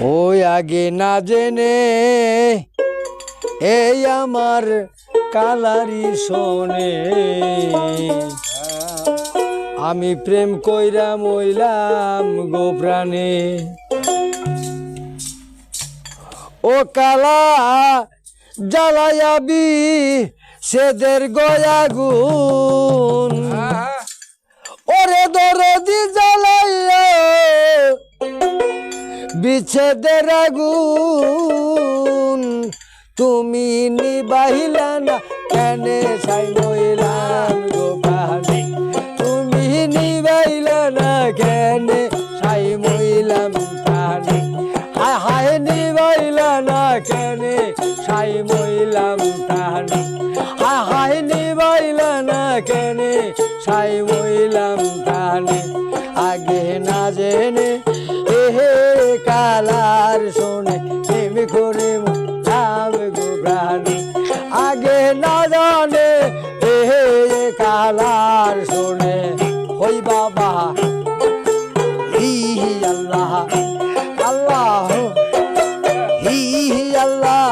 ওই আগে না জেনে এই আমার কালারি শোনে। আমি প্রেম কইরা মইলাম গো প্রাণে। ও কালা জ্বালায়াবি সেদের গয়াগুন। ওরে দরদি জ্বালাইয়া বিচ্ছেদের আগুন। তুমি নিবাহিলা না, কেনে সাই মহিলাম গো প্রাণে তুমি নিবাইলা না, কেনে সাই মহিলাম প্রাণে হায় হায় নিবাইলা না, কেনে সাই মহিলাম প্রাণে হায় হায় নিবাইলা না, কেনে সাই মহিলাম প্রাণে আগে না জেনে কালার শোনে হই বাবা হি আল্লাহ। আল্লাহ হি হি আল্লাহ।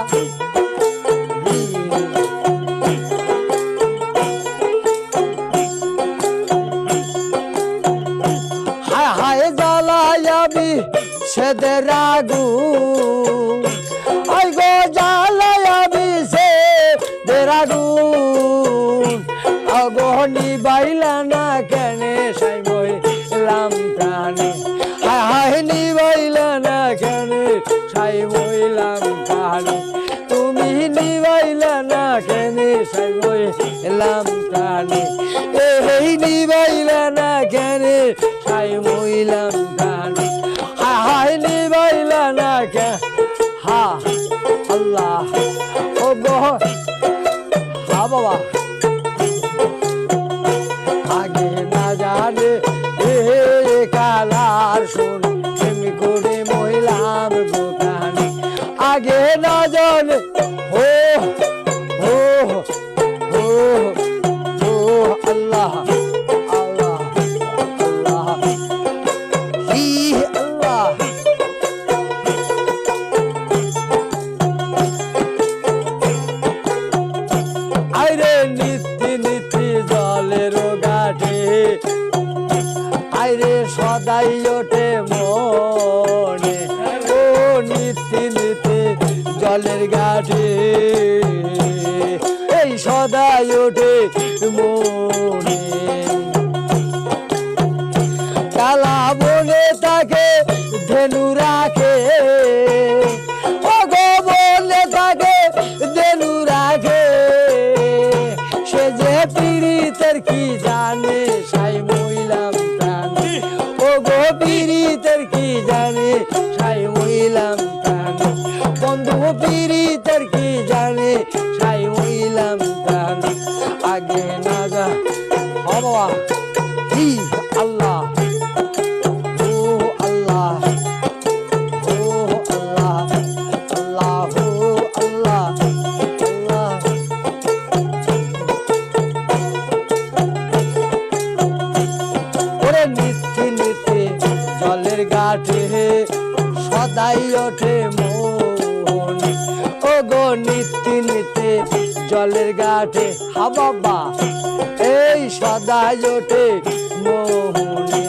হায় হায় সেদের আগুন সাই মইলাম প্রাণে তুমি নিবাইলা না কেনে সাই মইলাম প্রাণে এই নিবাইলা না কেনে সাই প্রাণে হায় হায় নিবাইলা না কে হা, আল্লাহ। ও গো হা বাবা। সদাই ওঠে মনে। ও নিতে নিতে জলের গাঠে এই সদাই ওঠে মনে। কালা বনে তাকে সদাই ওঠে মন। ও গো নিত্যি নিত্যি জলের গাঠে হা বাবা, এই সদাই ওঠে মোহনে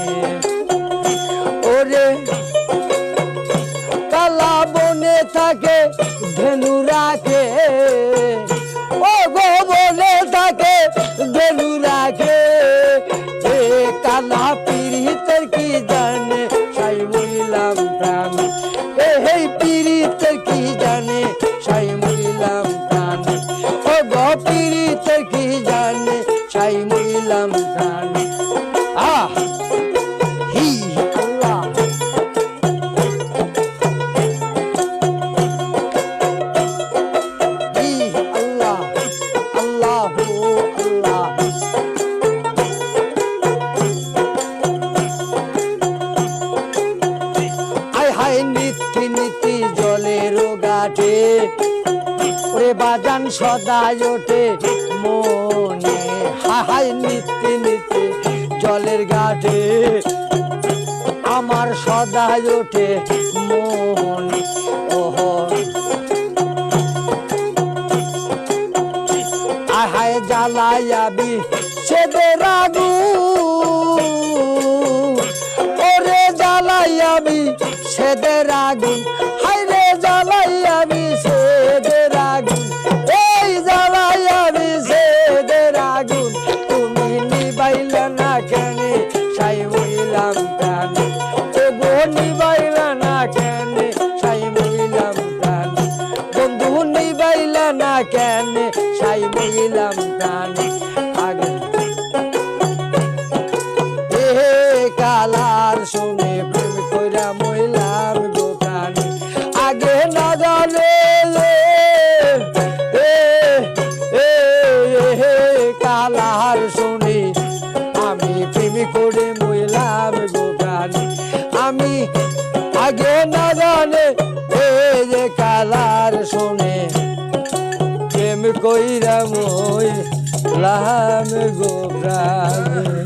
ওরে কালা বনে থাকে, ধেনু রাখে। ও গো বনে থাকে, ধেনু রাখে। এ কালা পীড়িতের কি জানে, সাই মহিলাম প্রাণ। এ হেই পীড়িতের কি গাঠে ওরে বাজান সদাই ওঠে মনে। হায় নীতি নীতি জলের গাঠে আমার সদাই ওঠে মন। ওহো। আহায় জ্বালায়াবি সেদের আগুন ওরে জ্বালাইয়াবি সেদের আগুন। মহিলাম প্রাণ আগে। এ কালার শুনে প্রেম কইরা মহিলাম দোকানে আগে না জানে কালার শুনে আমি প্রেম করে মহিলাম দোকানে আমি আগে লাম গো প্রাণে